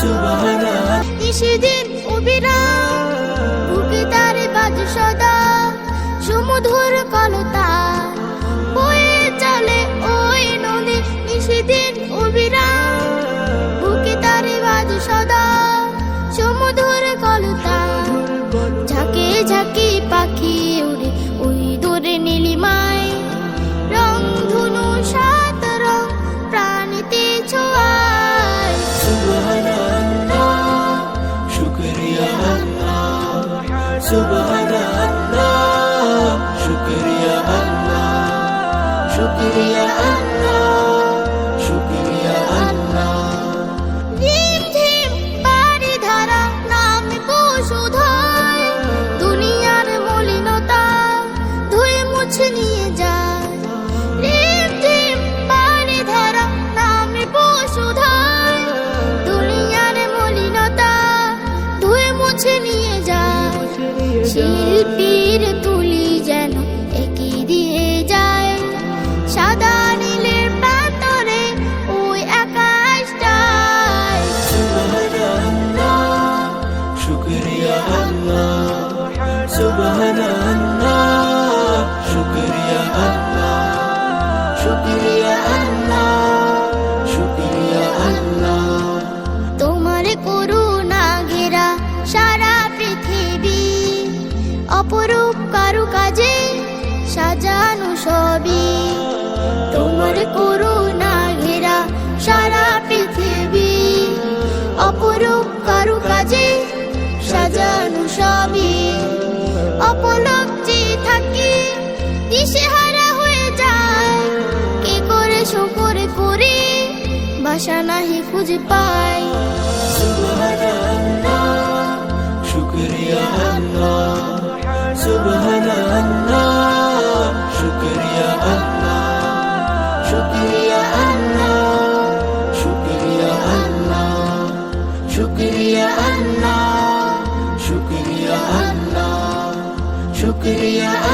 সুবহানাল্লাহ। নিষেদিন অবিরাম বুকে তার বাজ সদা সুমধুর কলতা সুবহানাল্লাহ শুকরিয়া আল্লাহ শুকরিয়া আল্লাহ। শিল্পীর তুলি যেন একই দিয়ে যায়। সাদা নীলের প্রান্তরে ওই আকাশটায় সুবহানাল্লাহ শুকরিয়া আল্লাহ সুবহানাল্লাহ। অপরূপ কারু কাজে সাজানো সবই। তোমার করুণা ঘেরা সারা পৃথিবী। অপরূপ কারু কাজে সাজানো সবই। অপলব্ধি থাকি, দিশেহারা হয়ে যায়। কে করে শুকর করে, বাসা নাহি খুঁজে সুবহানাল্লাহ শুকরিয়া। আল্লাহ শুকরিয়া আল্লাহ শুকরিয়া